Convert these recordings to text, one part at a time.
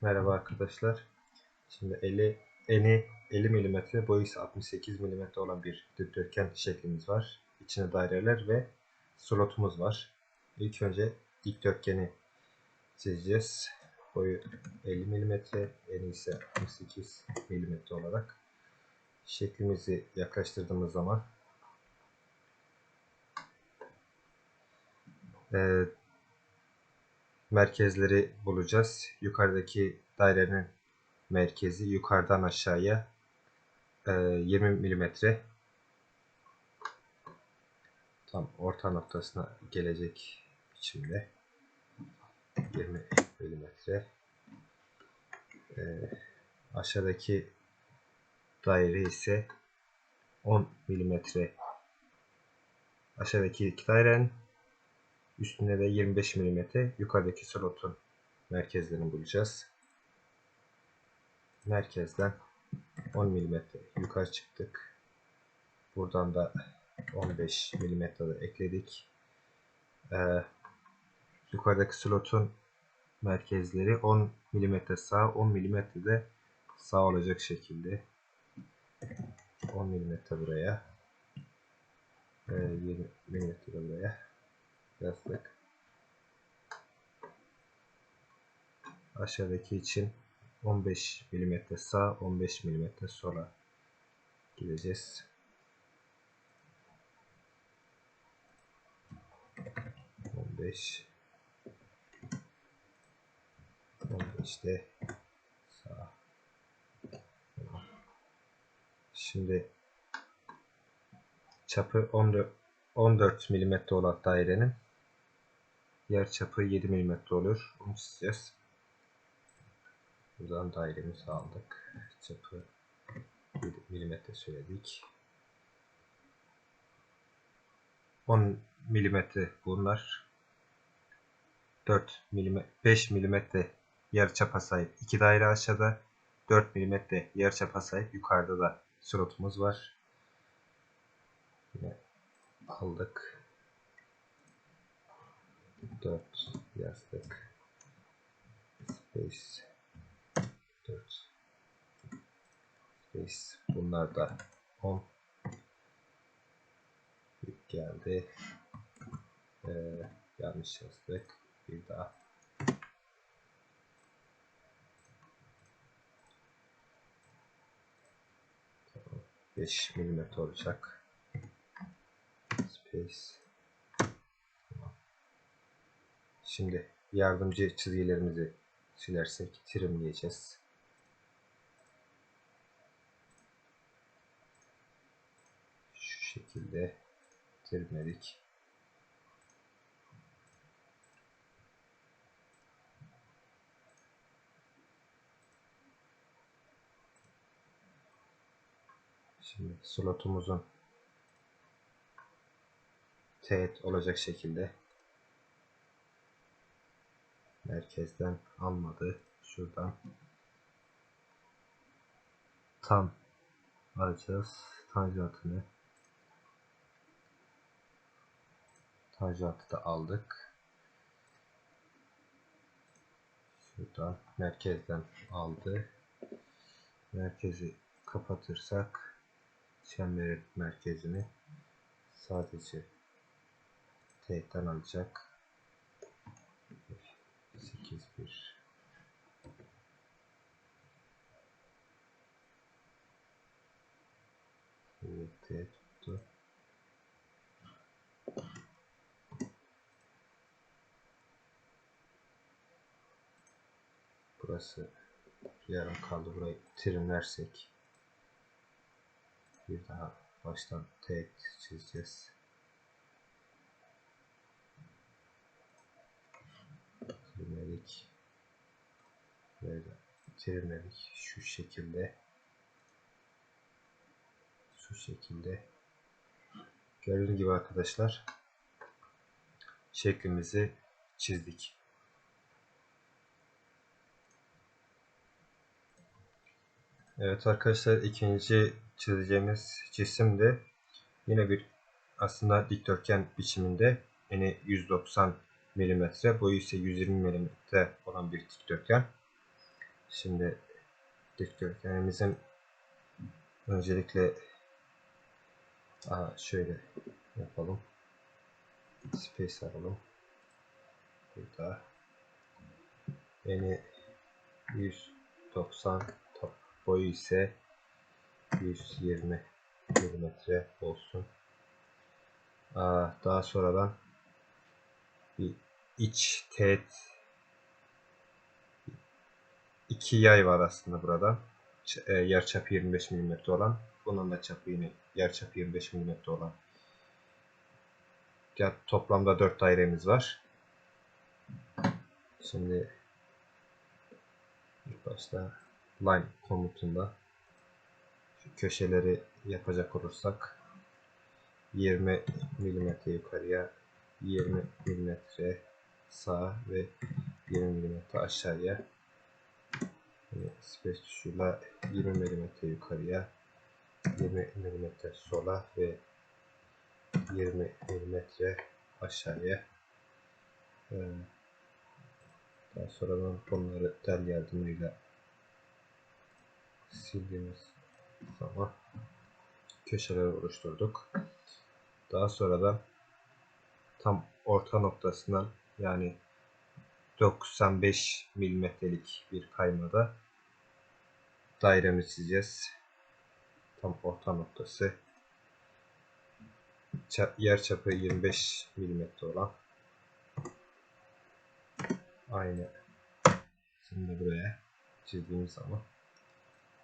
Merhaba arkadaşlar. Şimdi eli, eni 50 mm, boyu ise 68 mm olan bir dikdörtgen şeklimiz var. İçine daireler ve slotumuz var. İlk önce dikdörtgeni çizeceğiz. Boyu 50 mm, eni ise 68 mm olarak şeklimizi yaklaştırdığımız zaman e, merkezleri bulacağız. Yukarıdaki dairenin merkezi yukarıdan aşağıya e, 20 milimetre. Tam orta noktasına gelecek biçimde. 20 milimetre. E, aşağıdaki daire ise 10 milimetre. Aşağıdaki iki dairenin Üstünde de 25 mm yukarıdaki slotun merkezlerini bulacağız. Merkezden 10 mm yukarı çıktık. Buradan da 15 mm ekledik. Ee, yukarıdaki slotun merkezleri 10 mm sağ, 10 mm de sağ olacak şekilde 10 mm buraya, 20 mm buraya yazdık. Aşağıdaki için 15 mm sağ 15 mm sola gideceğiz. On beş on sağ şimdi çapı 14 14 mm olan dairenin Yer çapı 7 mm olur. Onu çizeceğiz. Buradan dairemizi aldık. Çapı 7 mm söyledik. 10 mm bunlar. 4 mm 5 mm yer çapa sahip iki daire aşağıda. 4 mm yer çapa sahip yukarıda da slotumuz var. Yine aldık. 4 yazdık. Space 4 Space bunlar da 10 büyük geldi. Ee, yanlış yazdık. Bir daha 5 mm olacak. Space Şimdi yardımcı çizgilerimizi silersek trimleyeceğiz. Şu şekilde trimledik. Şimdi slotumuzun teğet olacak şekilde merkezden almadı. Şuradan tam alacağız. Tanjantını tanjantı da aldık. Şuradan merkezden aldı. Merkezi kapatırsak çemberin merkezini sadece teğetten alacak. 8 1 Evet tuttu. Burası yarım kaldı. Burayı trimlersek bir daha baştan tek çizeceğiz. Trimledik. Böyle trimledik. Şu şekilde. Şu şekilde. Gördüğünüz gibi arkadaşlar şeklimizi çizdik. Evet arkadaşlar ikinci çizeceğimiz cisim de yine bir aslında dikdörtgen biçiminde yine 190 mm, boyu ise 120 mm olan bir dikdörtgen. Şimdi dikdörtgenimizin öncelikle Aa, şöyle yapalım. Space alalım. Burada eni 190 top boyu ise 120 milimetre olsun. Aa, daha sonradan bir iç teğet iki yay var aslında burada. E, Yarıçapı 25 mm olan. Bunun da çapı yine yarıçapı 25 mm olan. Ya, toplamda 4 dairemiz var. Şimdi ilk başta line komutunda şu köşeleri yapacak olursak 20 mm yukarıya 20 mm sağa ve 20 mm aşağıya yani space tuşuyla 20 mm yukarıya 20 mm sola ve 20 mm aşağıya ee, daha sonradan bunları tel yardımıyla sildiğimiz zaman köşeleri oluşturduk. Daha sonradan tam orta noktasından yani 95 milimetrelik bir kaymada dairemi çizeceğiz. Tam orta noktası. Ça- yer çapı 25 milimetre olan aynı şimdi buraya çizdiğimiz zaman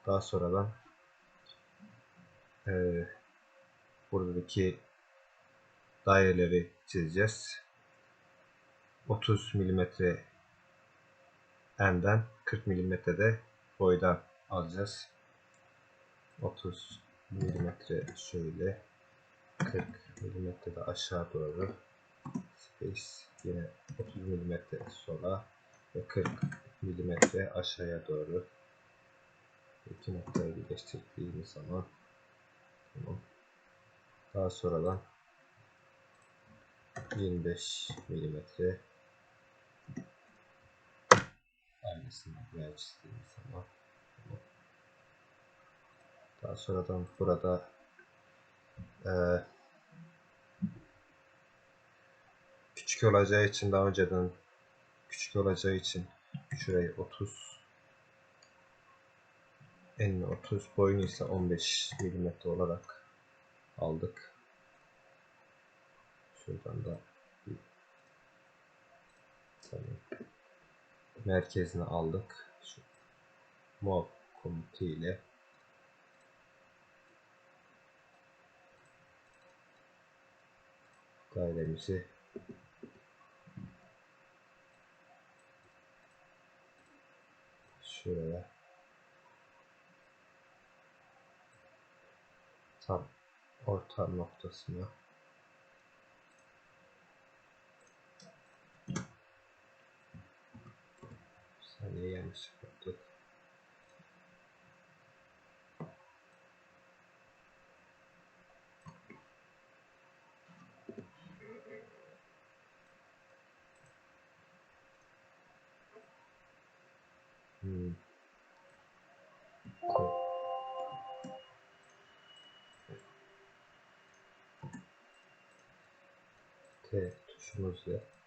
daha sonradan eee buradaki daireleri çizeceğiz. 30 milimetre enden 40 milimetre de boydan alacağız. 30 milimetre şöyle 40 milimetre de aşağı doğru space yine 30 milimetre sola ve 40 milimetre aşağıya doğru iki noktayı birleştirdiğimiz zaman tamam. daha sonradan 25 milimetre buraya çizdiğimiz zaman daha sonradan burada eee küçük olacağı için daha önceden küçük olacağı için şurayı 30 enini 30 boyunu ise 15 milimetre olarak aldık. Şuradan da tamam. Merkezini aldık. Şu mov komutu ile dairemizi şuraya tam orta noktasına bir saniye yanlış yaptık. Hmm. T tuşumuzla.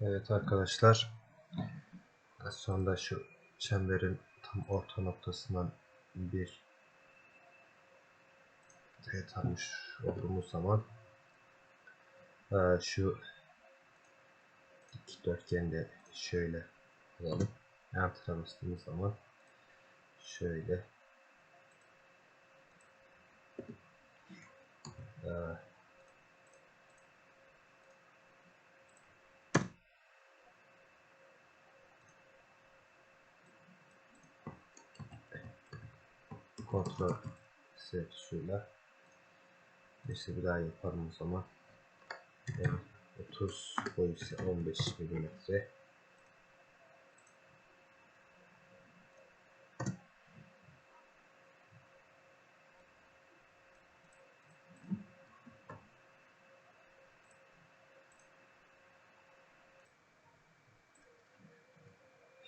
Evet arkadaşlar. Sonunda şu çemberin tam orta noktasından bir teğet almış olduğumuz zaman eee, şu dikdörtgeni de şöyle alalım. Enter'a bastığımız zaman şöyle kontrol S tuşuyla işte bir daha yapalım o zaman. Evet, 30 boyu ise 15 milimetre.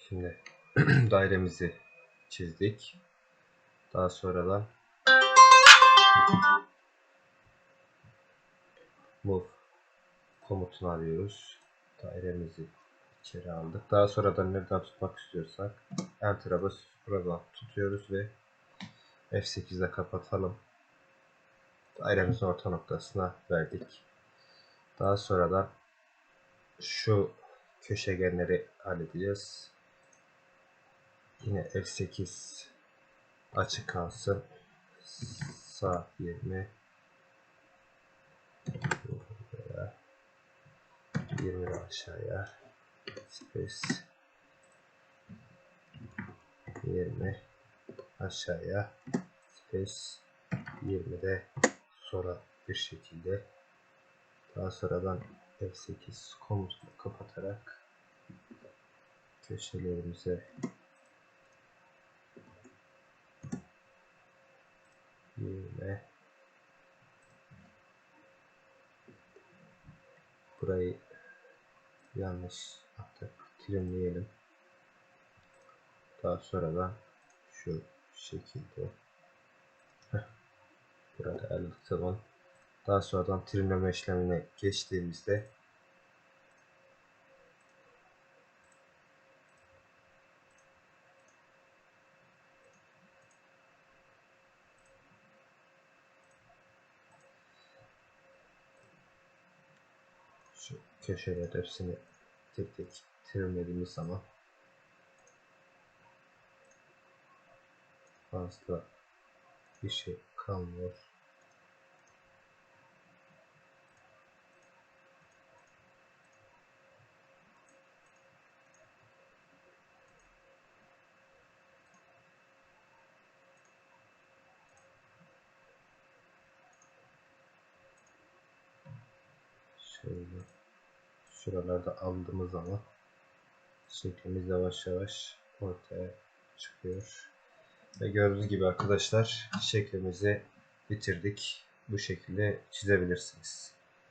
Şimdi dairemizi çizdik. Daha sonradan move komutunu arıyoruz. Dairemizi içeri aldık. Daha sonradan nereden tutmak istiyorsak Enter'a basıp buradan tutuyoruz ve F8'de kapatalım. Dairemizin orta noktasına verdik. Daha sonradan şu köşegenleri halledeceğiz. Yine F8 açık kalsın. Sağ 20 buraya 20 de aşağıya. Space. 20 aşağıya. Space. 20 de sonra bir şekilde. Daha sonradan F8 komutunu kapatarak köşelerimize yine burayı yanlış yaptık. Trimleyelim. Daha sonradan şu şekilde burada 50 zaman daha sonradan trimleme işlemine geçtiğimizde şu köşeler hepsini tek tek trimlediğimiz zaman fazla bir şey kalmıyor. Şöyle şuralarda aldığımız zaman şeklimiz yavaş yavaş ortaya çıkıyor. Ve gördüğünüz gibi arkadaşlar şeklimizi bitirdik. Bu şekilde çizebilirsiniz.